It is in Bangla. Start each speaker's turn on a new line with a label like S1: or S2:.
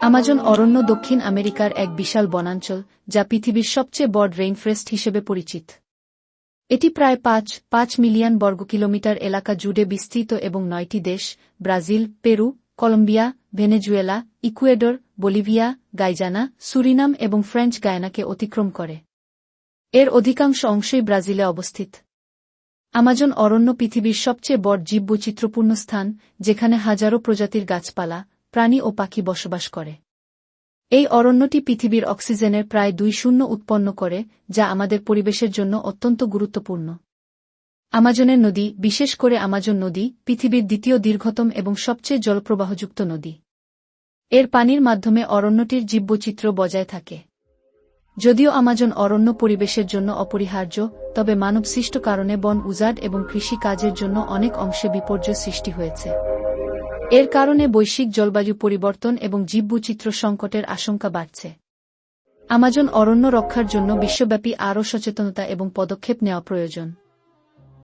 S1: আমাজন অরণ্য দক্ষিণ আমেরিকার এক বিশাল বনাঞ্চল, যা পৃথিবীর সবচেয়ে বড় রেইনফ্রেস্ট হিসেবে পরিচিত। এটি প্রায় পাঁচ পাঁচ মিলিয়ন বর্গ কিলোমিটার এলাকা জুড়ে বিস্তৃত এবং নয়টি দেশ, Brazil, Peru, Colombia, Venezuela, Ecuador, Bolivia, Guyana, Suriname এবং ফ্রেঞ্চ গায়নাকে অতিক্রম করে। এর অধিকাংশ অংশই ব্রাজিলে অবস্থিত। আমাজন অরণ্য পৃথিবীর সবচেয়ে বড় জীববৈচিত্র্যপূর্ণ স্থান, যেখানে হাজারো প্রজাতির গাছপালা প্রাণী ও পাখি বসবাস করে। এই অরণ্যটি পৃথিবীর অক্সিজেনের প্রায় দুই শূন্য উৎপন্ন করে, যা আমাদের পরিবেশের জন্য অত্যন্ত গুরুত্বপূর্ণ। আমাজনের নদী, বিশেষ করে আমাজন নদী, পৃথিবীর দ্বিতীয় দীর্ঘতম এবং সবচেয়ে জলপ্রবাহযুক্ত নদী। এর পানির মাধ্যমে অরণ্যটির জীববৈচিত্র্য বজায় থাকে। যদিও আমাজন অরণ্য পরিবেশের জন্য অপরিহার্য, তবে মানবসৃষ্ট কারণে বন উজাড় এবং কৃষি কাজের জন্য অনেক অংশে বিপর্যয় সৃষ্টি হয়েছে। এর কারণে বৈশ্বিক জলবায়ু পরিবর্তন এবং জীববৈচিত্র্য সংকটের আশঙ্কা বাড়ছে। আমাজন অরণ্য রক্ষার জন্য বিশ্বব্যাপী আরও সচেতনতা এবং পদক্ষেপ নেওয়া প্রয়োজন।